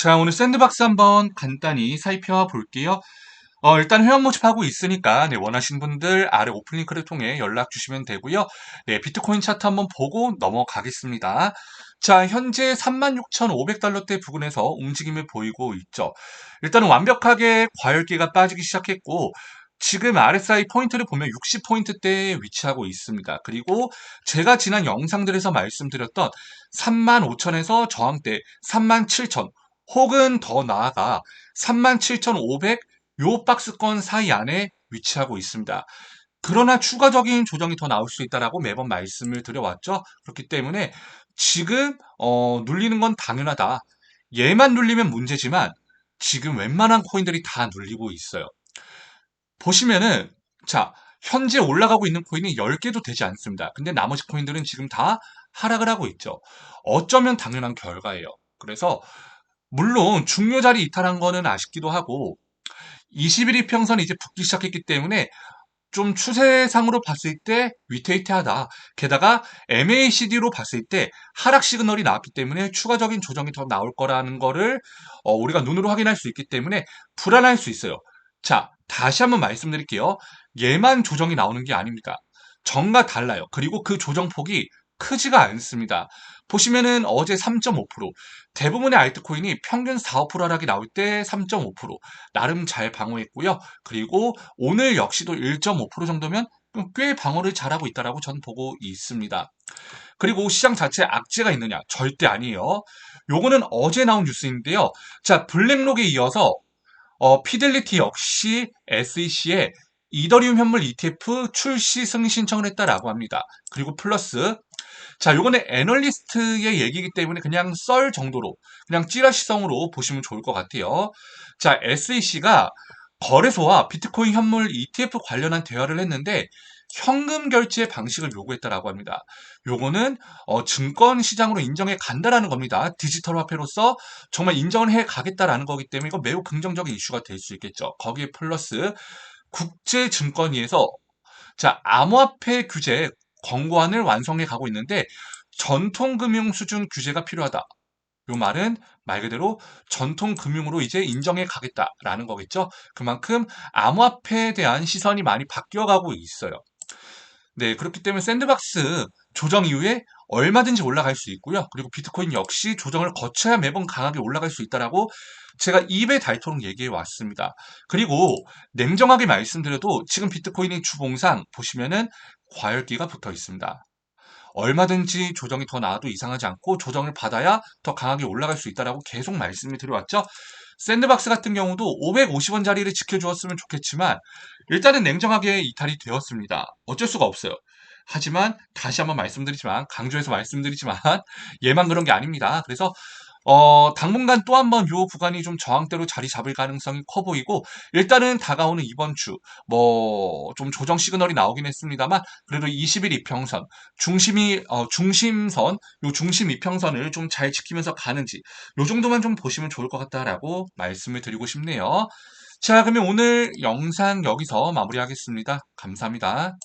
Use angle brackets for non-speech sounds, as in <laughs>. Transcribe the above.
자, 오늘 샌드박스 한번 간단히 살펴볼게요. 어, 일단 회원 모집하고 있으니까, 네, 원하시는 분들 아래 오픈 링크를 통해 연락 주시면 되고요. 네, 비트코인 차트 한번 보고 넘어가겠습니다. 자, 현재 36,500달러대 부근에서 움직임을 보이고 있죠. 일단은 완벽하게 과열기가 빠지기 시작했고, 지금 RSI 포인트를 보면 60포인트대에 위치하고 있습니다. 그리고 제가 지난 영상들에서 말씀드렸던 35,000에서 저항대 37,000 혹은 더 나아가 37,500 요 박스권 사이 안에 위치하고 있습니다. 그러나 추가적인 조정이 더 나올 수 있다라고 매번 말씀을 드려왔죠. 그렇기 때문에 지금 어, 눌리는 건 당연하다. 얘만 눌리면 문제지만 지금 웬만한 코인들이 다 눌리고 있어요. 보시면은 자 현재 올라가고 있는 코인이 10개도 되지 않습니다. 근데 나머지 코인들은 지금 다 하락을 하고 있죠. 어쩌면 당연한 결과예요. 그래서 물론 중요 자리 이탈한 거는 아쉽기도 하고 21 이평선이 이제 붙기 시작했기 때문에 좀 추세상으로 봤을 때 위태위태하다. 게다가 MACD로 봤을 때 하락 시그널이 나왔기 때문에 추가적인 조정이 더 나올 거라는 거를 어, 우리가 눈으로 확인할 수 있기 때문에 불안할 수 있어요. 자, 다시 한번 말씀드릴게요. 얘만 조정이 나오는 게 아닙니다. 정과 달라요. 그리고 그 조정폭이 크지가 않습니다. 보시면은 어제 3.5% 대부분의 알트코인이 평균 4, 5% 하락이 나올 때 3.5% 나름 잘 방어했고요. 그리고 오늘 역시도 1.5% 정도면 꽤 방어를 잘하고 있다라고 저는 보고 있습니다. 그리고 시장 자체에 악재가 있느냐? 절대 아니에요. 요거는 어제 나온 뉴스인데요. 자, 블랙록에 이어서 어, 피델리티 역시 SEC에 이더리움 현물 ETF 출시 승인 신청을 했다라고 합니다. 그리고 플러스 자, 요거는 애널리스트의 얘기이기 때문에 그냥 썰 정도로, 그냥 찌라시성으로 보시면 좋을 것 같아요. 자, SEC가 거래소와 비트코인 현물 ETF 관련한 대화를 했는데, 현금 결제 방식을 요구했다라고 합니다. 요거는 어, 증권 시장으로 인정해 간다라는 겁니다. 디지털 화폐로서 정말 인정을 해 가겠다라는 거기 때문에 이거 매우 긍정적인 이슈가 될 수 있겠죠. 거기에 플러스 국제 증권위에서 자 암호화폐 규제 권고안을 완성해 가고 있는데 전통 금융 수준 규제가 필요하다. 요 말은 말 그대로 전통 금융으로 이제 인정해 가겠다라는 거겠죠. 그만큼 암호화폐에 대한 시선이 많이 바뀌어 가고 있어요. 네, 그렇기 때문에 샌드박스 조정 이후에 얼마든지 올라갈 수 있고요. 그리고 비트코인 역시 조정을 거쳐야 매번 강하게 올라갈 수 있다라고 제가 입에 닳도록 얘기해 왔습니다. 그리고 냉정하게 말씀드려도 지금 비트코인의 주봉상 보시면은 과열기가 붙어 있습니다. 얼마든지 조정이 더 나와도 이상하지 않고 조정을 받아야 더 강하게 올라갈 수 있다라고 계속 말씀을 드려왔죠. 샌드박스 같은 경우도 550원 자리를 지켜주었으면 좋겠지만 일단은 냉정하게 이탈이 되었습니다. 어쩔 수가 없어요. 하지만 다시 한번 말씀드리지만 강조해서 말씀드리지만 <laughs> 얘만 그런 게 아닙니다. 그래서 어, 당분간 또 한번 요 구간이 좀 저항대로 자리 잡을 가능성이 커 보이고, 일단은 다가오는 이번 주, 뭐, 좀 조정 시그널이 나오긴 했습니다만, 그래도 20일 이평선, 중심이, 어, 중심선, 요 중심 이평선을 좀 잘 지키면서 가는지, 요 정도만 좀 보시면 좋을 것 같다라고 말씀을 드리고 싶네요. 자, 그러면 오늘 영상 여기서 마무리하겠습니다. 감사합니다.